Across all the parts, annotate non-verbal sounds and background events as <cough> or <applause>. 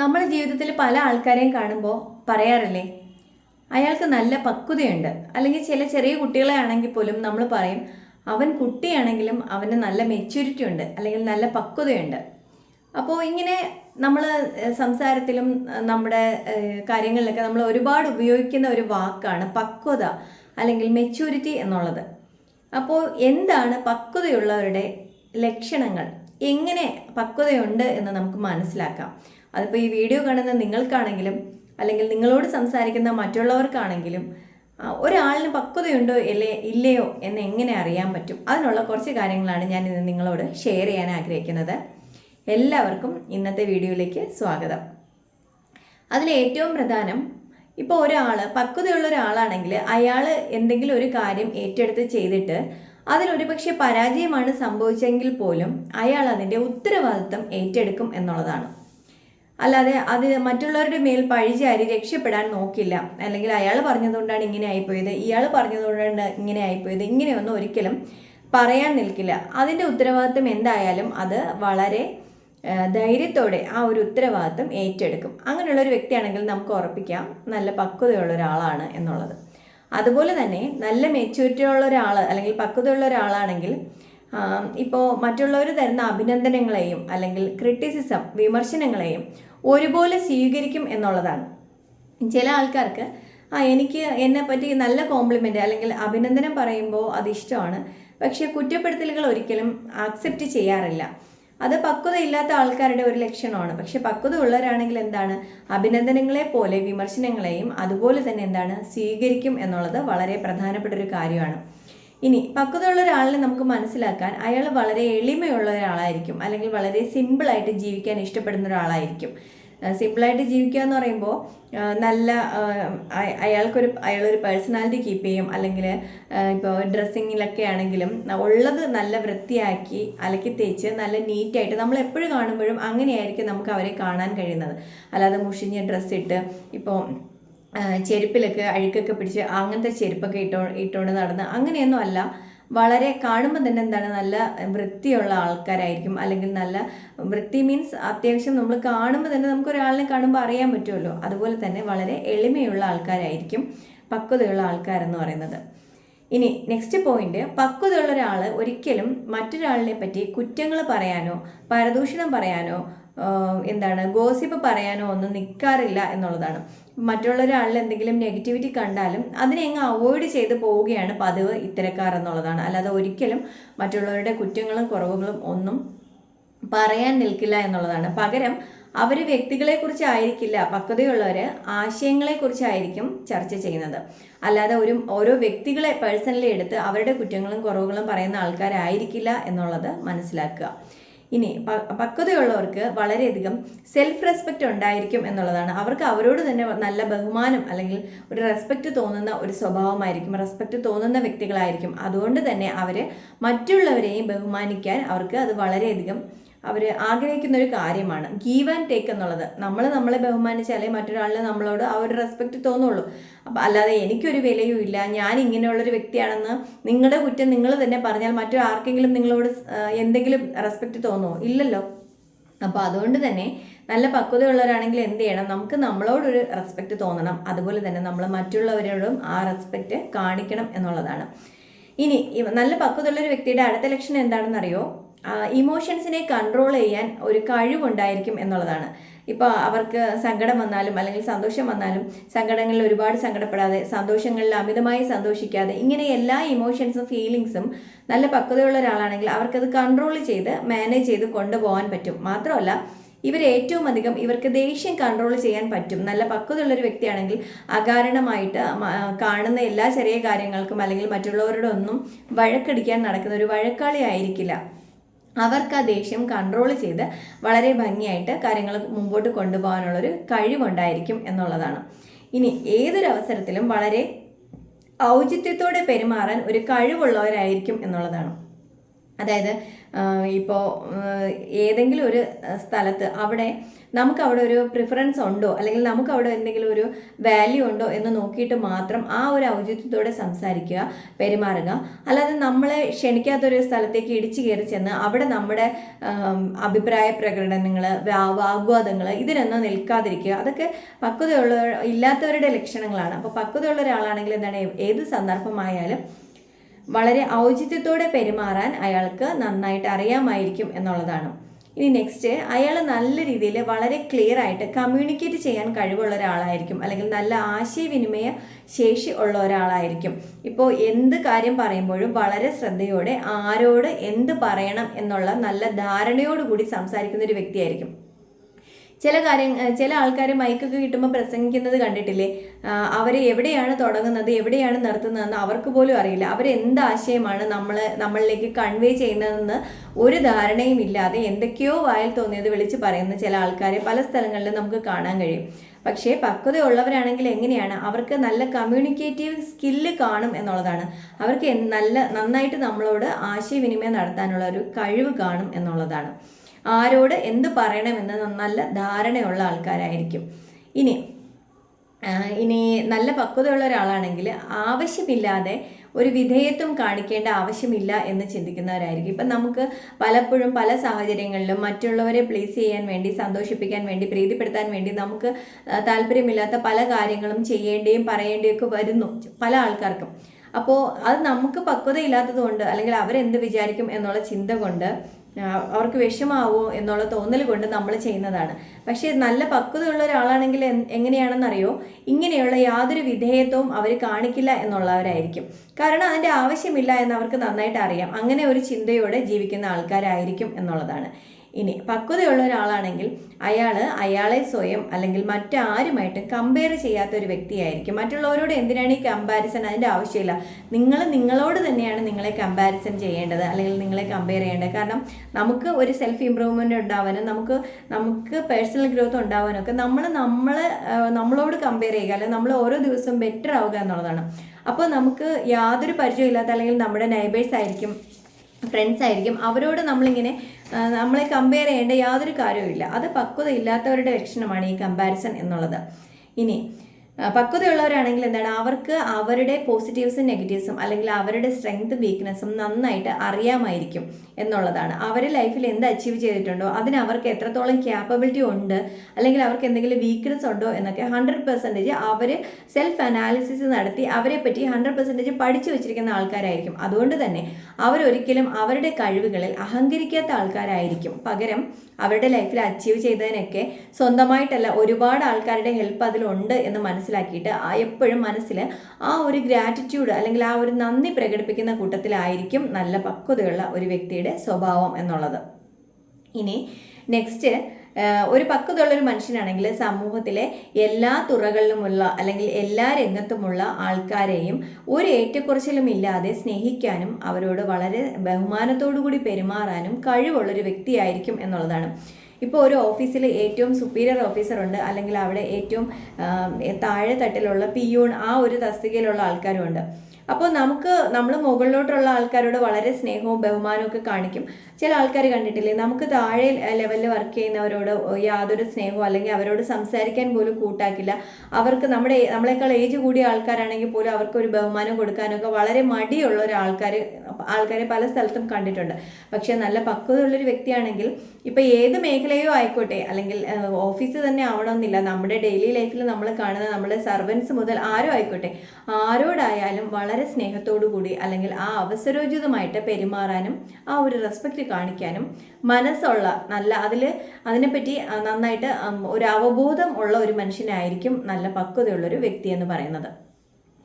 നമ്മുടെ ജീവിതത്തിൽ പല ആൾക്കാരെയും കാണുമ്പോൾ പറയാറില്ലേ അയാൾക്ക് നല്ല പക്വതയുണ്ട്. അല്ലെങ്കിൽ ചില ചെറിയ കുട്ടികളെ ആണെങ്കിൽ പോലും നമ്മൾ പറയും അവൻ കുട്ടിയാണെങ്കിലും അവന് നല്ല മെച്യൂരിറ്റി ഉണ്ട് അല്ലെങ്കിൽ നല്ല പക്വതയുണ്ട്. അപ്പോൾ ഇങ്ങനെ നമ്മൾ സംസാരത്തിലും നമ്മുടെ കാര്യങ്ങളിലൊക്കെ നമ്മൾ ഒരുപാട് ഉപയോഗിക്കുന്ന ഒരു വാക്കാണ് പക്വത അല്ലെങ്കിൽ മെച്യൂരിറ്റി എന്നുള്ളത്. അപ്പോൾ എന്താണ് പക്വതയുള്ളവരുടെ ലക്ഷണങ്ങൾ? എങ്ങനെ പക്വതയുണ്ട് എന്ന് നമുക്ക് മനസ്സിലാക്കാം. അതിപ്പോൾ ഈ വീഡിയോ കാണുന്ന നിങ്ങൾക്കാണെങ്കിലും അല്ലെങ്കിൽ നിങ്ങളോട് സംസാരിക്കുന്ന മറ്റുള്ളവർക്കാണെങ്കിലും ഒരാളിന് പക്വതയുണ്ടോ ഇല്ലേ ഇല്ലയോ എന്ന് എങ്ങനെ അറിയാൻ പറ്റും? അതിനുള്ള കുറച്ച് കാര്യങ്ങളാണ് ഞാൻ ഇന്ന് നിങ്ങളോട് ഷെയർ ചെയ്യാൻ ആഗ്രഹിക്കുന്നത്. എല്ലാവർക്കും ഇന്നത്തെ വീഡിയോയിലേക്ക് സ്വാഗതം. അതിൽ ഏറ്റവും പ്രധാനം ഇപ്പോൾ ഒരാൾ പക്വതയുള്ള ഒരാളാണെങ്കിൽ അയാൾ എന്തെങ്കിലും ഒരു കാര്യം ഏറ്റെടുത്ത് ചെയ്തിട്ട് അതിലൊരു പക്ഷേ പരാജയമാണ് സംഭവിച്ചെങ്കിൽ പോലും അയാൾ അതിന്റെ ഉത്തരവാദിത്വം ഏറ്റെടുക്കും എന്നുള്ളതാണ്. അല്ലാതെ അത് മറ്റുള്ളവരുടെ മേൽ പഴിചാരി രക്ഷപ്പെടാൻ നോക്കില്ല. അല്ലെങ്കിൽ അയാൾ പറഞ്ഞതുകൊണ്ടാണ് ഇങ്ങനെ ആയിപ്പോയത് ഇയാൾ പറഞ്ഞതുകൊണ്ടാണ് ഇങ്ങനെ ആയിപ്പോയത് ഇങ്ങനെയൊന്നും ഒരിക്കലും പറയാൻ നിൽക്കില്ല. അതിന്റെ ഉത്തരവാദിത്വം എന്തായാലും അത് വളരെ ധൈര്യത്തോടെ ആ ഒരു ഉത്തരവാദിത്വം ഏറ്റെടുക്കും. അങ്ങനെയുള്ള ഒരു വ്യക്തിയാണെങ്കിൽ നമുക്ക് ഉറപ്പിക്കാം നല്ല പക്വതയുള്ള ഒരാളാണ് എന്നുള്ളത്. അതുപോലെ തന്നെ നല്ല മെച്യൂരിറ്റി ഉള്ള ഒരാൾ അല്ലെങ്കിൽ പക്വതയുള്ള ഒരാളാണെങ്കിൽ ഇപ്പോൾ മറ്റുള്ളവർ തരുന്ന അഭിനന്ദനങ്ങളെയും അല്ലെങ്കിൽ ക്രിറ്റിസിസം വിമർശനങ്ങളെയും ഒരുപോലെ സ്വീകരിക്കും എന്നുള്ളതാണ്. ചില ആൾക്കാർക്ക് ആ എനിക്ക് എന്നെ പറ്റി നല്ല കോംപ്ലിമെന്റ് അല്ലെങ്കിൽ അഭിനന്ദനം പറയുമ്പോൾ അത് ഇഷ്ടമാണ്. പക്ഷേ കുറ്റപ്പെടുത്തലുകൾ ഒരിക്കലും ആക്സെപ്റ്റ് ചെയ്യാറില്ല. അത് പക്വത ഇല്ലാത്ത ആൾക്കാരുടെ ഒരു ലക്ഷണമാണ്. പക്ഷെ പക്വത ഉള്ളവരാണെങ്കിൽ എന്താണ്? അഭിനന്ദനങ്ങളെ പോലെ വിമർശനങ്ങളെയും അതുപോലെ തന്നെ എന്താണ്? സ്വീകരിക്കും എന്നുള്ളത് വളരെ പ്രധാനപ്പെട്ട ഒരു കാര്യമാണ്. ഇനി പക്വതയുള്ള ഒരാളിനെ നമുക്ക് മനസ്സിലാക്കാൻ അയാൾ വളരെ എളിമയുള്ള ഒരാളായിരിക്കും. അല്ലെങ്കിൽ വളരെ സിമ്പിളായിട്ട് ജീവിക്കാൻ ഇഷ്ടപ്പെടുന്ന ഒരാളായിരിക്കും. സിമ്പിളായിട്ട് ജീവിക്കുക എന്ന് പറയുമ്പോൾ നല്ല അയാൾക്കൊരു അയാളൊരു പേഴ്സണാലിറ്റി കീപ്പ് ചെയ്യും. അല്ലെങ്കിൽ ഇപ്പോൾ ഡ്രസ്സിങ്ങിലൊക്കെ ആണെങ്കിലും ഉള്ളത് നല്ല വൃത്തിയാക്കി അലക്കി തേച്ച് നല്ല നീറ്റായിട്ട് നമ്മൾ എപ്പോഴും കാണുമ്പോഴും അങ്ങനെയായിരിക്കും നമുക്ക് അവരെ കാണാൻ കഴിയുന്നത്. അല്ലാതെ മുഷിഞ്ഞ ഡ്രസ്സിട്ട് ഇപ്പോൾ ചെരുപ്പിലൊക്കെ അഴുക്കൊക്കെ പിടിച്ച് അങ്ങനത്തെ ചെരുപ്പൊക്കെ ഇട്ടോ ഇട്ടുകൊണ്ട് നടന്ന് അങ്ങനെയൊന്നും അല്ല. വളരെ കാണുമ്പോൾ തന്നെ എന്താണ് നല്ല വൃത്തിയുള്ള ആൾക്കാരായിരിക്കും. അല്ലെങ്കിൽ നല്ല വൃത്തി മീൻസ് അത്യാവശ്യം നമ്മൾ കാണുമ്പോൾ തന്നെ നമുക്ക് ഒരാളിനെ കാണുമ്പോൾ അറിയാൻ പറ്റുമല്ലോ. അതുപോലെ തന്നെ വളരെ എളിമയുള്ള ആൾക്കാരായിരിക്കും പക്വതയുള്ള ആൾക്കാരെന്ന് പറയുന്നത്. ഇനി നെക്സ്റ്റ് പോയിന്റ് പക്വതയുള്ള ഒരാൾ ഒരിക്കലും മറ്റൊരാളിനെ പറ്റി കുറ്റങ്ങൾ പറയാനോ പരദൂഷണം പറയാനോ എന്താണ് ഗോസിപ്പ് പറയാനോ ഒന്നും നിൽക്കാറില്ല എന്നുള്ളതാണ്. മറ്റുള്ള ഒരാളിൽ എന്തെങ്കിലും നെഗറ്റിവിറ്റി കണ്ടാലും അതിനെ അങ്ങ് അവോയ്ഡ് ചെയ്ത് പോവുകയാണ് പതിവ് ഇത്തരക്കാർ എന്നുള്ളതാണ്. അല്ലാതെ ഒരിക്കലും മറ്റുള്ളവരുടെ കുറ്റങ്ങളും കുറവുകളും ഒന്നും പറയാൻ നിൽക്കില്ല എന്നുള്ളതാണ്. പകരം അവർ വ്യക്തികളെക്കുറിച്ചായിരിക്കില്ല പക്വതയുള്ളവർ ആശയങ്ങളെക്കുറിച്ചായിരിക്കും ചർച്ച ചെയ്യുന്നത്. അല്ലാതെ ഒരു ഓരോ വ്യക്തികളെ പേഴ്സണലി എടുത്ത് അവരുടെ കുറ്റങ്ങളും കുറവുകളും പറയുന്ന ആൾക്കാരായിരിക്കില്ല എന്നുള്ളത് മനസ്സിലാക്കുക. ഇനി പക്വതയുള്ളവർക്ക് വളരെയധികം സെൽഫ് റെസ്പെക്റ്റ് ഉണ്ടായിരിക്കും എന്നുള്ളതാണ്. അവർക്ക് അവരോട് തന്നെ നല്ല ബഹുമാനം അല്ലെങ്കിൽ ഒരു റെസ്പെക്റ്റ് തോന്നുന്ന ഒരു സ്വഭാവമായിരിക്കും. റെസ്പെക്റ്റ് തോന്നുന്ന വ്യക്തികളായിരിക്കും. അതുകൊണ്ട് തന്നെ അവർ മറ്റുള്ളവരെയും ബഹുമാനിക്കാൻ അവർക്ക് അത് വളരെയധികം അവർ ആഗ്രഹിക്കുന്ന ഒരു കാര്യമാണ്. ഗീവ് ആൻഡ് ടേക്ക് എന്നുള്ളത്. നമ്മൾ നമ്മളെ ബഹുമാനിച്ചാലേ മറ്റൊരാളിനെ നമ്മളോട് ആ ഒരു റെസ്പെക്റ്റ് തോന്നുള്ളൂ. അപ്പം അല്ലാതെ എനിക്കൊരു വിലയും ഇല്ല. ഞാൻ ഇങ്ങനെയുള്ളൊരു വ്യക്തിയാണെന്ന് നിങ്ങളുടെ കുറ്റം നിങ്ങൾ തന്നെ പറഞ്ഞാൽ മറ്റു ആർക്കെങ്കിലും നിങ്ങളോട് എന്തെങ്കിലും റെസ്പെക്റ്റ് തോന്നുമോ ഇല്ലല്ലോ. അപ്പോൾ അതുകൊണ്ട് തന്നെ നല്ല പക്വതയുള്ളവരാണെങ്കിൽ എന്ത് ചെയ്യണം? നമുക്ക് നമ്മളോടൊരു റെസ്പെക്റ്റ് തോന്നണം. അതുപോലെ തന്നെ നമ്മൾ മറ്റുള്ളവരോടും ആ റെസ്പെക്റ്റ് കാണിക്കണം എന്നുള്ളതാണ്. ഇനി നല്ല പക്വതയുള്ള ഒരു വ്യക്തിയുടെ അടുത്ത ലക്ഷണം എന്താണെന്ന് അറിയോ ഇമോഷൻസിനെ കൺട്രോൾ ചെയ്യാൻ ഒരു കഴിവുണ്ടായിരിക്കും എന്നുള്ളതാണ്. ഇപ്പോൾ അവർക്ക് സങ്കടം വന്നാലും അല്ലെങ്കിൽ സന്തോഷം വന്നാലും സങ്കടങ്ങളിൽ ഒരുപാട് സങ്കടപ്പെടാതെ സന്തോഷങ്ങളിൽ അമിതമായി സന്തോഷിക്കാതെ ഇങ്ങനെ എല്ലാ ഇമോഷൻസും ഫീലിങ്സും നല്ല പക്വതയുള്ള ഒരാളാണെങ്കിൽ അവർക്കത് കൺട്രോൾ ചെയ്ത് മാനേജ് ചെയ്ത് കൊണ്ടുപോകാൻ പറ്റും. മാത്രമല്ല ഇവർ ഏറ്റവും അധികം ഇവർക്ക് ദേഷ്യം കൺട്രോൾ ചെയ്യാൻ പറ്റും. നല്ല പക്വതയുള്ള ഒരു വ്യക്തിയാണെങ്കിൽ അകാരണമായിട്ട് കാണുന്ന എല്ലാ ചെറിയ കാര്യങ്ങൾക്കും അല്ലെങ്കിൽ മറ്റുള്ളവരോടൊന്നും വഴക്കടിക്കാൻ നടക്കുന്ന ഒരു വഴക്കാളി ആയിരിക്കില്ല. അവർക്ക് ആ ദേഷ്യം കൺട്രോൾ ചെയ്ത് വളരെ ഭംഗിയായിട്ട് കാര്യങ്ങൾ മുമ്പോട്ട് കൊണ്ടുപോകാനുള്ളൊരു കഴിവുണ്ടായിരിക്കും എന്നുള്ളതാണ്. ഇനി ഏതൊരു അവസരത്തിലും വളരെ ഔചിത്യത്തോടെ പെരുമാറാൻ ഒരു കഴിവുള്ളവരായിരിക്കും എന്നുള്ളതാണ്. അതായത് ഇപ്പോൾ ഏതെങ്കിലും ഒരു സ്ഥലത്ത് അവിടെ നമുക്ക് അവിടെ ഒരു പ്രിഫറൻസ് ഉണ്ടോ? അല്ലെങ്കിൽ നമുക്ക് അവിടെ എന്തെങ്കിലും ഒരു വാല്യൂ ഉണ്ടോ എന്ന് നോക്കിയിട്ട് മാത്രം ആ ഒരു ഔചിത്യത്തോടെ സംസാരിക്കുക പെരുമാറുക. അല്ലാതെ നമ്മളെ ക്ഷണിക്കാത്തൊരു സ്ഥലത്തേക്ക് ഇടിച്ചു കയറി ചെന്ന് അവിടെ നമ്മുടെ അഭിപ്രായ പ്രകടനങ്ങൾ വാഗ്വാദങ്ങൾ ഇതിനൊന്നും നിൽക്കാതിരിക്കുക. അതൊക്കെ പക്വതയുള്ള ഇല്ലാത്തവരുടെ ലക്ഷണങ്ങളാണ്. അപ്പോൾ പക്വതയുള്ള ഒരാളാണെങ്കിൽ എന്താണ് ഏത് സന്ദർഭമായാലും വളരെ ഔചിത്യത്തോടെ പെരുമാറാൻ അയാൾക്ക് നന്നായിട്ട് അറിയാമായിരിക്കും എന്നുള്ളതാണ്. ഇനി നെക്സ്റ്റ് അയാൾ നല്ല രീതിയിൽ വളരെ ക്ലിയർ ആയിട്ട് കമ്മ്യൂണിക്കേറ്റ് ചെയ്യാൻ കഴിവുള്ള ഒരാളായിരിക്കും. അല്ലെങ്കിൽ നല്ല ആശയവിനിമയ ശേഷി ഉള്ള ഒരാളായിരിക്കും. ഇപ്പോൾ എന്ത് കാര്യം പറയുമ്പോഴും വളരെ ശ്രദ്ധയോടെ ആരോട് എന്ത് പറയണം എന്നുള്ള നല്ല ധാരണയോടുകൂടി സംസാരിക്കുന്ന ഒരു വ്യക്തിയായിരിക്കും. ചില കാര്യങ്ങൾ ചില ആൾക്കാർ മൈക്കൊക്കെ കിട്ടുമ്പോൾ പ്രസംഗിക്കുന്നത് കണ്ടിട്ടില്ലേ? അവർ എവിടെയാണ് തുടങ്ങുന്നത് എവിടെയാണ് നിർത്തുന്നതെന്ന് അവർക്ക് പോലും അറിയില്ല. അവർ എന്ത് ആശയമാണ് നമ്മൾ നമ്മളിലേക്ക് കൺവേ ചെയ്യുന്നതെന്ന് ഒരു ധാരണയും ഇല്ലാതെ എന്തൊക്കെയോ വായിൽ തോന്നിയത് വിളിച്ച് പറയുന്ന ചില ആൾക്കാരെ പല സ്ഥലങ്ങളിലും നമുക്ക് കാണാൻ കഴിയും. പക്ഷേ പക്വതയുള്ളവരാണെങ്കിൽ എങ്ങനെയാണ്? അവർക്ക് നല്ല കമ്മ്യൂണിക്കേറ്റീവ് സ്കില്ല് കാണും എന്നുള്ളതാണ്. അവർക്ക് നല്ല നന്നായിട്ട് നമ്മളോട് ആശയവിനിമയം നടത്താനുള്ള ഒരു കഴിവ് കാണും എന്നുള്ളതാണ്. ആരോട് എന്ത് പറയണമെന്ന് നല്ല ധാരണയുള്ള ആൾക്കാരായിരിക്കും. ഇനി ഇനി നല്ല പക്വതയുള്ള ഒരാളാണെങ്കിൽ ആവശ്യമില്ലാതെ ഒരു വിധേയത്വം കാണിക്കേണ്ട ആവശ്യമില്ല എന്ന് ചിന്തിക്കുന്നവരായിരിക്കും. ഇപ്പം നമുക്ക് പലപ്പോഴും പല സാഹചര്യങ്ങളിലും മറ്റുള്ളവരെ പ്ലീസ് ചെയ്യാൻ വേണ്ടി സന്തോഷിപ്പിക്കാൻ വേണ്ടി പ്രീതിപ്പെടുത്താൻ വേണ്ടി നമുക്ക് താല്പര്യമില്ലാത്ത പല കാര്യങ്ങളും ചെയ്യേണ്ടിയും പറയേണ്ടിയും ഒക്കെ വരുന്നു പല ആൾക്കാർക്കും. അപ്പോൾ അത് നമുക്ക് പക്വതയില്ലാത്തത് കൊണ്ട് അല്ലെങ്കിൽ അവരെന്ത് വിചാരിക്കും എന്നുള്ള ചിന്ത കൊണ്ട് അവർക്ക് വിഷമാവോ എന്നുള്ള തോന്നൽ കൊണ്ട് നമ്മൾ ചെയ്യുന്നതാണ്. പക്ഷേ നല്ല പക്വതയുള്ള ഒരാളാണെങ്കിൽ എങ്ങനെയാണെന്നറിയോ? ഇങ്ങനെയുള്ള യാതൊരു വിധേയത്വവും അവർ കാണിക്കില്ല എന്നുള്ളവരായിരിക്കും. കാരണം അതിന്റെ ആവശ്യമില്ല എന്ന് അവർക്ക് നന്നായിട്ട് അറിയാം. അങ്ങനെ ഒരു ചിന്തയോടെ ജീവിക്കുന്ന ആൾക്കാരായിരിക്കും എന്നുള്ളതാണ്. ഇനി പക്വതയുള്ള ഒരാളാണെങ്കിൽ അയാൾ അയാളെ സ്വയം അല്ലെങ്കിൽ മറ്റാരുമായിട്ടും കമ്പയർ ചെയ്യാത്ത ഒരു വ്യക്തിയായിരിക്കും. മറ്റുള്ളവരോട് എന്തിനാണ് ഈ കമ്പാരിസൺ അതിന്റെ ആവശ്യമില്ല. നിങ്ങൾ നിങ്ങളോട് തന്നെയാണ് നിങ്ങളെ കമ്പാരിസൺ ചെയ്യേണ്ടത് അല്ലെങ്കിൽ നിങ്ങളെ കമ്പയർ ചെയ്യേണ്ടത്. കാരണം നമുക്ക് ഒരു സെൽഫ് ഇമ്പ്രൂവ്മെന്റ് ഉണ്ടാവാനും നമുക്ക് നമുക്ക് പേഴ്സണൽ ഗ്രോത്ത് ഉണ്ടാവാനും ഒക്കെ നമ്മൾ നമ്മൾ നമ്മളോട് കമ്പയർ ചെയ്യുക അല്ലെങ്കിൽ നമ്മൾ ഓരോ ദിവസവും ബെറ്റർ ആവുക എന്നുള്ളതാണ്. അപ്പോൾ നമുക്ക് യാതൊരു പരിചയമില്ലാത്ത അല്ലെങ്കിൽ നമ്മുടെ നൈബേഴ്സ് ആയിരിക്കും ഫ്രണ്ട്സ് ആയിരിക്കും. അവരോട് നമ്മളിങ്ങനെ നമ്മളെ കമ്പയർ ചെയ്യേണ്ട യാതൊരു കാര്യവുമില്ല. അത് പക്വത ഇല്ലാത്തവരുടെ ലക്ഷണമാണ് ഈ കമ്പാരിസൺ എന്നുള്ളത്. ഇനി പക്വതയുള്ളവരാണെങ്കിൽ എന്താണ്? അവർക്ക് അവരുടെ പോസിറ്റീവ്സും നെഗറ്റീവ്സും അല്ലെങ്കിൽ അവരുടെ സ്ട്രെങ്ത് വീക്ക്നെസ്സും നന്നായിട്ട് അറിയാമായിരിക്കും എന്നുള്ളതാണ്. അവർ ലൈഫിൽ എന്ത് അച്ചീവ് ചെയ്തിട്ടുണ്ടോ? അതിന് അവർക്ക് എത്രത്തോളം ക്യാപ്പബിലിറ്റി ഉണ്ട്? അല്ലെങ്കിൽ അവർക്ക് എന്തെങ്കിലും വീക്ക്നെസ് ഉണ്ടോ എന്നൊക്കെ ഹൺഡ്രഡ് പെർസെന്റേജ് അവർ സെൽഫ് അനാലിസിസ് നടത്തി അവരെ പറ്റി ഹൺഡ്രഡ് പെർസെന്റേജ് പഠിച്ചു വെച്ചിരിക്കുന്ന ആൾക്കാരായിരിക്കും. അതുകൊണ്ട് തന്നെ അവരൊരിക്കലും അവരുടെ കഴിവുകളിൽ അഹങ്കരിക്കാത്ത ആൾക്കാരായിരിക്കും. പകരം അവരുടെ ലൈഫിൽ അച്ചീവ് ചെയ്തതിനൊക്കെ സ്വന്തമായിട്ടല്ല ഒരുപാട് ആൾക്കാരുടെ ഹെൽപ്പ് അതിലുണ്ട് എന്ന് മനസ്സിലാക്കിയിട്ട് ആ എപ്പോഴും മനസ്സിൽ ആ ഒരു ഗ്രാറ്റിറ്റ്യൂഡ് അല്ലെങ്കിൽ ആ ഒരു നന്ദി പ്രകടിപ്പിക്കുന്ന കൂട്ടത്തിലായിരിക്കും നല്ല പക്വതയുള്ള ഒരു വ്യക്തിയുടെ സ്വഭാവം എന്നുള്ളത്. ഇനി നെക്സ്റ്റ് ഒരു പക്വതയുള്ളൊരു മനുഷ്യനാണെങ്കിൽ സമൂഹത്തിലെ എല്ലാ തുറകളിലുമുള്ള അല്ലെങ്കിൽ എല്ലാ രംഗത്തുമുള്ള ആൾക്കാരെയും ഒരു ഏറ്റക്കുറച്ചിലും ഇല്ലാതെ സ്നേഹിക്കാനും അവരോട് വളരെ ബഹുമാനത്തോടു കൂടി പെരുമാറാനും കഴിവുള്ളൊരു വ്യക്തിയായിരിക്കും എന്നുള്ളതാണ്. ഇപ്പോൾ ഒരു ഓഫീസിൽ ഏറ്റവും സുപ്പീരിയർ ഓഫീസർ ഉണ്ട് അല്ലെങ്കിൽ അവിടെ ഏറ്റവും താഴെ തട്ടിലുള്ള പിയൂൺ ആ ഒരു തസ്തികയിലുള്ള ആൾക്കാരുമുണ്ട്. അപ്പോൾ നമുക്ക് നമ്മൾ മുകളിലോട്ടുള്ള ആൾക്കാരോട് വളരെ സ്നേഹവും ബഹുമാനവും ഒക്കെ കാണിക്കും. ചില ആൾക്കാർ കണ്ടിട്ടില്ലേ നമുക്ക് താഴെ ലെവലിൽ വർക്ക് ചെയ്യുന്നവരോട് യാതൊരു സ്നേഹവും അല്ലെങ്കിൽ അവരോട് സംസാരിക്കാൻ പോലും കൂട്ടാക്കില്ല. അവർക്ക് നമ്മുടെ നമ്മളെക്കാൾ ഏജ് കൂടിയ ആൾക്കാരാണെങ്കിൽ പോലും അവർക്ക് ഒരു ബഹുമാനം കൊടുക്കാനൊക്കെ വളരെ മടിയുള്ള ഒരു ആൾക്കാർ ആൾക്കാരെ പല സ്ഥലത്തും കണ്ടിട്ടുണ്ട്. പക്ഷേ നല്ല പക്വതയുള്ളൊരു വ്യക്തിയാണെങ്കിൽ ഇപ്പോൾ ഏത് മേഖലയോ ആയിക്കോട്ടെ അല്ലെങ്കിൽ ഓഫീസ് തന്നെ ആവണമെന്നില്ല. നമ്മുടെ ഡെയിലി ലൈഫിൽ നമ്മൾ കാണുന്ന നമ്മുടെ സർവൻസ് മുതൽ ആരോ ആയിക്കോട്ടെ ആരോടായാലും വളരെ സ്നേഹത്തോടു കൂടി അല്ലെങ്കിൽ ആ അവസരോചിതമായിട്ട് പെരുമാറാനും ആ ഒരു റെസ്പെക്റ്റ് കാണിക്കാനും മനസ്സുള്ള നല്ല അതിൽ അതിനെപ്പറ്റി നന്നായിട്ട് ഒരു അവബോധം ഉള്ള ഒരു മനുഷ്യനായിരിക്കും നല്ല പക്വതയുള്ളൊരു വ്യക്തി എന്ന് പറയുന്നത്.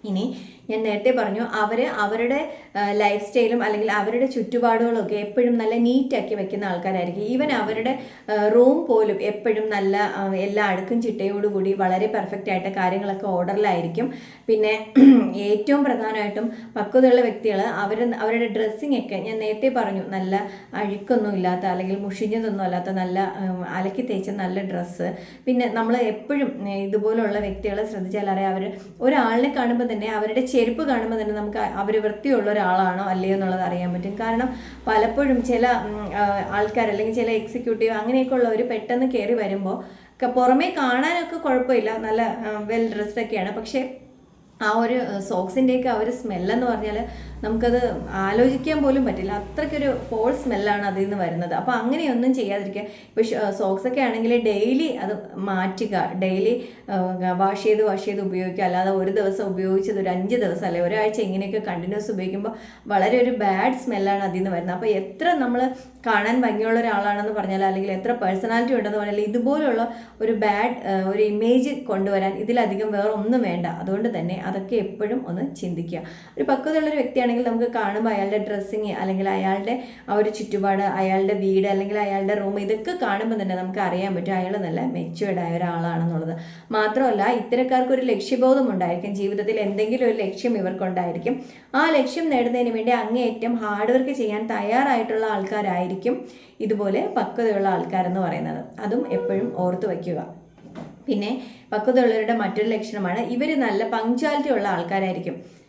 ഇനി ഞാൻ നേരത്തെ പറഞ്ഞു അവർ അവരുടെ ലൈഫ് സ്റ്റൈലും അല്ലെങ്കിൽ അവരുടെ ചുറ്റുപാടുകളൊക്കെ എപ്പോഴും നല്ല നീറ്റാക്കി വെക്കുന്ന ആൾക്കാരായിരിക്കും. ഈവൻ അവരുടെ റൂം പോലും എപ്പോഴും നല്ല എല്ലാ അടുക്കും ചിട്ടയോടുകൂടി വളരെ പെർഫെക്റ്റ് ആയിട്ട് കാര്യങ്ങളൊക്കെ ഓർഡറിലായിരിക്കും പിന്നെ <clears throat> ഏറ്റവും പ്രധാനമായിട്ടും പക്വതയുള്ള വ്യക്തികൾ അവർ അവരുടെ ഡ്രസ്സിങ് ഒക്കെ ഞാൻ നേരത്തെ പറഞ്ഞു നല്ല അഴുക്കൊന്നും ഇല്ലാത്ത അല്ലെങ്കിൽ മുഷിഞ്ഞതൊന്നും അല്ലാത്ത നല്ല അലക്കി തേച്ച നല്ല ഡ്രസ്സ് പിന്നെ നമ്മൾ എപ്പോഴും ഇതുപോലുള്ള വ്യക്തികളെ ശ്രദ്ധിച്ചാൽ അറിയാം അവർ ഒരാളിനെ കാണുമ്പോൾ തന്നെ അവരുടെ ചെരുപ്പ് കാണുമ്പോൾ തന്നെ നമുക്ക് അവർ വൃത്തിയുള്ള ഒരാളാണോ അല്ലയോ എന്നുള്ളത് അറിയാൻ പറ്റും. കാരണം പലപ്പോഴും ചില ആൾക്കാർ അല്ലെങ്കിൽ ചില എക്സിക്യൂട്ടീവ് അങ്ങനെയൊക്കെ ഉള്ളവർ പെട്ടെന്ന് കയറി വരുമ്പോൾ പുറമേ കാണാനൊക്കെ കുഴപ്പമില്ല. നല്ല വെൽ ഡ്രസ്ഡ് ഒക്കെയാണ്. പക്ഷേ ആ ഒരു സോക്സിന്റെയൊക്കെ ആ ഒരു സ്മെല്ലെന്ന് പറഞ്ഞാൽ നമുക്കത് ആലോചിക്കാൻ പോലും പറ്റില്ല. അത്രയ്ക്കൊരു ഫോൾ സ്മെല്ലാണ് അതിൽ നിന്ന് വരുന്നത്. അപ്പോൾ അങ്ങനെയൊന്നും ചെയ്യാതിരിക്കുക. ഇപ്പോൾ സോക്സൊക്കെ ആണെങ്കിൽ ഡെയിലി അത് മാറ്റുക. ഡെയിലി വാഷ് ചെയ്ത് വാഷ് ചെയ്ത് ഉപയോഗിക്കുക. അല്ലാതെ ഒരു ദിവസം ഉപയോഗിച്ചത് ഒരു അഞ്ച് ദിവസം അല്ലെ? ഒരാഴ്ച ഇങ്ങനെയൊക്കെ കണ്ടിന്യൂസ് ഉപയോഗിക്കുമ്പോൾ വളരെ ഒരു ബാഡ് സ്മെല്ലാണ് അതിൽ നിന്ന് വരുന്നത്. അപ്പോൾ എത്ര നമ്മൾ കാണാൻ ഭംഗിയുള്ള ഒരാളാണെന്ന് പറഞ്ഞാൽ അല്ലെങ്കിൽ എത്ര പേഴ്സണാലിറ്റി ഉണ്ടെന്ന് പറഞ്ഞാൽ ഇതുപോലുള്ള ഒരു ബാഡ് ഒരു ഇമേജ് കൊണ്ടുവരാൻ ഇതിലധികം വേറെ ഒന്നും വേണ്ട. അതുകൊണ്ട് തന്നെ അതൊക്കെ എപ്പോഴും ഒന്ന് ചിന്തിക്കുക. ഒരു പക്വതയുള്ളൊരു വ്യക്തിയാണെങ്കിൽ നമുക്ക് കാണുമ്പോൾ അയാളുടെ ഡ്രസ്സിങ് അല്ലെങ്കിൽ അയാളുടെ ആ ഒരു ചുറ്റുപാട് അയാളുടെ വീട് അല്ലെങ്കിൽ അയാളുടെ റൂം ഇതൊക്കെ കാണുമ്പോൾ തന്നെ നമുക്ക് അറിയാൻ പറ്റും അയാൾ നല്ല മെച്ചുവേർഡ് ആയ ഒരാളാണെന്നുള്ളത്. മാത്രമല്ല ഇത്തരക്കാർക്ക് ഒരു ലക്ഷ്യബോധം ഉണ്ടായിരിക്കും. ജീവിതത്തിൽ എന്തെങ്കിലും ഒരു ലക്ഷ്യം ഇവർക്കുണ്ടായിരിക്കും. ആ ലക്ഷ്യം നേടുന്നതിന് വേണ്ടി അങ്ങേയറ്റം ഹാർഡ് വർക്ക് ചെയ്യാൻ തയ്യാറായിട്ടുള്ള ആൾക്കാരായിരിക്കും ഇതുപോലെ പക്വതയുള്ള ആൾക്കാരെന്ന് പറയുന്നത്. അതും എപ്പോഴും ഓർത്തു വയ്ക്കുക. പിന്നെ പക്വതയുള്ളവരുടെ മറ്റൊരു ലക്ഷണമാണ് ഇവർ നല്ല പങ്ക്ച്വാലിറ്റി ഉള്ള ആൾക്കാരായിരിക്കും.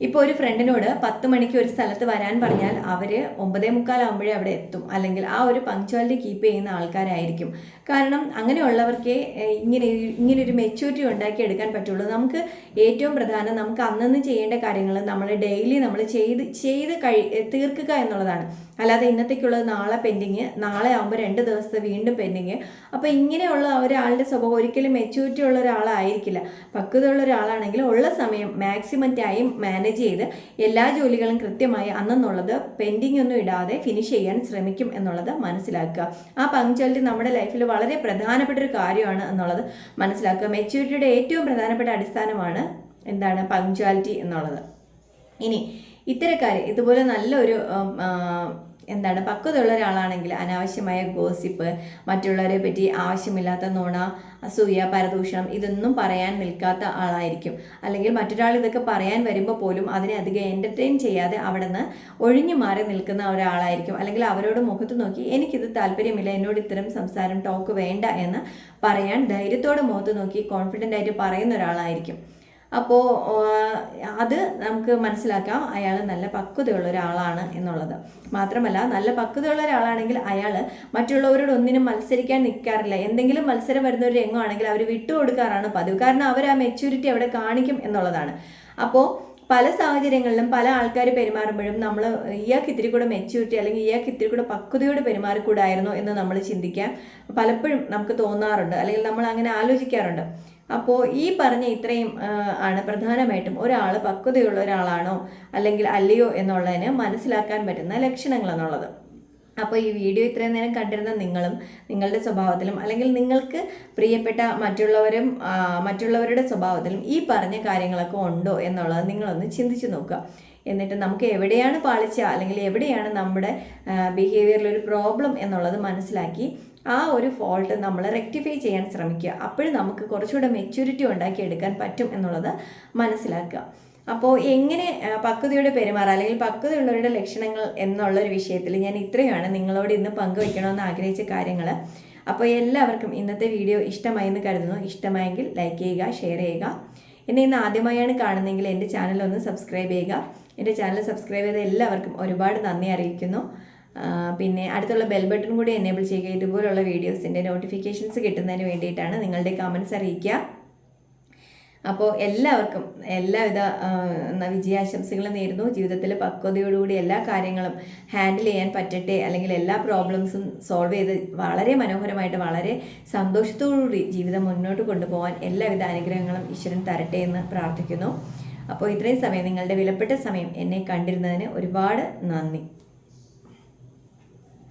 ഇപ്പോൾ ഒരു ഫ്രണ്ടിനോട് പത്ത് മണിക്ക് ഒരു സ്ഥലത്ത് വരാൻ പറഞ്ഞാൽ അവർ ഒമ്പതേ മുക്കാലാകുമ്പോഴേ അവിടെ എത്തും. അല്ലെങ്കിൽ ആ ഒരു പങ്ക്ച്വാലിറ്റി കീപ്പ് ചെയ്യുന്ന ആൾക്കാരായിരിക്കും. കാരണം അങ്ങനെയുള്ളവർക്ക് ഇങ്ങനെ ഇങ്ങനെ ഒരു മെച്യൂരിറ്റി ഉണ്ടാക്കി എടുക്കാൻ പറ്റുള്ളൂ. നമുക്ക് ഏറ്റവും പ്രധാനം നമുക്ക് അന്നന്ന് ചെയ്യേണ്ട കാര്യങ്ങൾ നമ്മൾ ഡെയിലി നമ്മൾ ചെയ്ത് ചെയ്ത് കഴി തീർക്കുക എന്നുള്ളതാണ്. അല്ലാതെ ഇന്നത്തേക്കുള്ളത് നാളെ പെൻഡിങ് നാളെ ആകുമ്പോൾ രണ്ട് ദിവസത്തെ വീണ്ടും പെൻഡിങ് അപ്പോൾ ഇങ്ങനെയുള്ള ഒരാളുടെ സ്വഭാവം ഒരിക്കലും മെച്യൂരിറ്റി ഉള്ള ഒരാളായിരിക്കില്ല. പക്വതയുള്ള ഒരാളാണെങ്കിൽ ഉള്ള സമയം മാക്സിമം ടൈം മാനേജ് ചെയ്ത് എല്ലാ ജോലികളും കൃത്യമായി അന്നെന്നുള്ളത് പെൻഡിങ് ഒന്നും ഇടാതെ ഫിനിഷ് ചെയ്യാൻ ശ്രമിക്കും എന്നുള്ളത് മനസ്സിലാക്കുക. ആ പങ്ക്ച്വാലിറ്റി നമ്മുടെ ലൈഫിൽ വളരെ പ്രധാനപ്പെട്ട ഒരു കാര്യമാണ് എന്നുള്ളത് മനസ്സിലാക്കുക. മെച്യൂരിറ്റിയുടെ ഏറ്റവും പ്രധാനപ്പെട്ട അടിസ്ഥാനമാണ് എന്താണ്? പങ്ക്ച്വാലിറ്റി എന്നുള്ളത്. ഇനി ഇത്തരക്കാർ ഇതുപോലെ നല്ലൊരു എന്താണ് പക്വതയുള്ള ഒരാളാണെങ്കിൽ അനാവശ്യമായ ഗോസിപ്പ് മറ്റുള്ളവരെ പറ്റി ആവശ്യമില്ലാത്ത നുണ അസൂയ പരദൂഷണം ഇതൊന്നും പറയാൻ നിൽക്കാത്ത ആളായിരിക്കും. അല്ലെങ്കിൽ മറ്റൊരാൾ ഇതൊക്കെ പറയാൻ വരുമ്പോൾ പോലും അതിനെ അധികം എന്റർടൈൻ ചെയ്യാതെ അവിടെ നിന്ന് ഒഴിഞ്ഞു മാറി നിൽക്കുന്ന ഒരാളായിരിക്കും. അല്ലെങ്കിൽ അവരോട് മുഖത്ത് നോക്കി എനിക്കിത് താല്പര്യമില്ല എന്നോട് ഇത്തരം സംസാരം ടോക്ക് വേണ്ട എന്ന് പറയാൻ ധൈര്യത്തോടെ മുഖത്ത് നോക്കി കോൺഫിഡന്റ് ആയിട്ട് പറയുന്ന ഒരാളായിരിക്കും. അപ്പോൾ അത് നമുക്ക് മനസ്സിലാക്കാം. അയാൾ നല്ല പക്വതയുള്ള ഒരാളാണ് എന്നുള്ളത്. മാത്രമല്ല നല്ല പക്വതയുള്ള ഒരാളാണെങ്കിൽ അയാൾ മറ്റുള്ളവരോട് ഒന്നിനും മത്സരിക്കാൻ നിൽക്കാറില്ല എന്തെങ്കിലും മത്സരം വരുന്ന ഒരു രംഗമാണെങ്കിൽ അവർ വിട്ടുകൊടുക്കാറാണ് പതിവ്. കാരണം അവർ ആ മെച്യൂരിറ്റി അവിടെ കാണിക്കും എന്നുള്ളതാണ്. അപ്പോൾ പല സാഹചര്യങ്ങളിലും പല ആൾക്കാർ പെരുമാറുമ്പോഴും നമ്മൾ ഇയാൾക്ക് ഇത്തിരി കൂടെ മെച്യൂരിറ്റി അല്ലെങ്കിൽ ഇയാൾക്ക് ഇത്തിരി കൂടെ പക്വതയോട് പെരുമാറിക്കൂടായിരുന്നു എന്ന് നമ്മൾ ചിന്തിക്കാം പലപ്പോഴും നമുക്ക് തോന്നാറുണ്ട്. അല്ലെങ്കിൽ നമ്മൾ അങ്ങനെ ആലോചിക്കാറുണ്ട്. അപ്പോൾ ഈ പറഞ്ഞ ഇത്രയും ആണ് പ്രധാനമായിട്ടും ഒരാൾ പക്വതയുള്ള ഒരാളാണോ അല്ലെങ്കിൽ അല്ലയോ എന്നുള്ളതിന് മനസ്സിലാക്കാൻ പറ്റുന്ന ലക്ഷണങ്ങൾ എന്നുള്ളത്. അപ്പോൾ ഈ വീഡിയോ ഇത്രയും നേരം കണ്ടിരുന്ന നിങ്ങളും നിങ്ങളുടെ സ്വഭാവത്തിലും അല്ലെങ്കിൽ നിങ്ങൾക്ക് പ്രിയപ്പെട്ട മറ്റുള്ളവരും മറ്റുള്ളവരുടെ സ്വഭാവത്തിലും ഈ പറഞ്ഞ കാര്യങ്ങളൊക്കെ ഉണ്ടോ എന്നുള്ളത് നിങ്ങളൊന്ന് ചിന്തിച്ചു നോക്കുക. എന്നിട്ട് നമുക്ക് എവിടെയാണ് പാളിച്ച അല്ലെങ്കിൽ എവിടെയാണ് നമ്മുടെ ബിഹേവിയറിൽ ഒരു പ്രോബ്ലം എന്നുള്ളത് മനസ്സിലാക്കി ആ ഒരു ഫോൾട്ട് നമ്മൾ റെക്ടിഫൈ ചെയ്യാൻ ശ്രമിക്കുക. അപ്പോഴും നമുക്ക് കുറച്ചുകൂടെ മെച്യൂരിറ്റി ഉണ്ടാക്കി എടുക്കാൻ പറ്റും എന്നുള്ളത് മനസ്സിലാക്കുക. അപ്പോൾ എങ്ങനെ പക്വതയോടെ പെരുമാറുക അല്ലെങ്കിൽ പക്വതയുള്ളവരുടെ ലക്ഷണങ്ങൾ എന്നുള്ളൊരു വിഷയത്തിൽ ഞാൻ ഇത്രയാണ് നിങ്ങളോട് ഇന്ന് പങ്കുവയ്ക്കണമെന്ന് ആഗ്രഹിച്ച കാര്യങ്ങൾ. അപ്പോൾ എല്ലാവർക്കും ഇന്നത്തെ വീഡിയോ ഇഷ്ടമായി എന്ന് കരുതുന്നു. ഇഷ്ടമായെങ്കിൽ ലൈക്ക് ചെയ്യുക ഷെയർ ചെയ്യുക. എന്നെ ഇന്ന് ആദ്യമായാണ് കാണുന്നതെങ്കിൽ എന്റെ ചാനൽ ഒന്ന് സബ്സ്ക്രൈബ് ചെയ്യുക. എന്റെ ചാനൽ സബ്സ്ക്രൈബ് ചെയ്ത എല്ലാവർക്കും ഒരുപാട് നന്ദി അറിയിക്കുന്നു. പിന്നെ അടുത്തുള്ള ബെൽ ബട്ടൺ കൂടി എനേബിൾ ചെയ്യുക. ഇതുപോലുള്ള വീഡിയോസിന്റെ നോട്ടിഫിക്കേഷൻസ് കിട്ടുന്നതിന് വേണ്ടിയിട്ടാണ് നിങ്ങളുടെ കമൻസ് അറിയിക്കുക. അപ്പോൾ എല്ലാവർക്കും എല്ലാവിധ വിജയാശംസകളും നേരുന്നു. ജീവിതത്തിൽ പക്വതയോടുകൂടി എല്ലാ കാര്യങ്ങളും ഹാൻഡിൽ ചെയ്യാൻ പറ്റട്ടെ. അല്ലെങ്കിൽ എല്ലാ പ്രോബ്ലംസും സോൾവ് ചെയ്ത് വളരെ മനോഹരമായിട്ട് വളരെ സന്തോഷത്തോടുകൂടി ജീവിതം മുന്നോട്ട് കൊണ്ടുപോകാൻ എല്ലാവിധ അനുഗ്രഹങ്ങളും ഈശ്വരൻ തരട്ടെ എന്ന് പ്രാർത്ഥിക്കുന്നു. അപ്പോൾ ഇത്രയും സമയം നിങ്ങളുടെ വിലപ്പെട്ട സമയം എന്നെ കണ്ടിരുന്നതിന് ഒരുപാട് നന്ദി.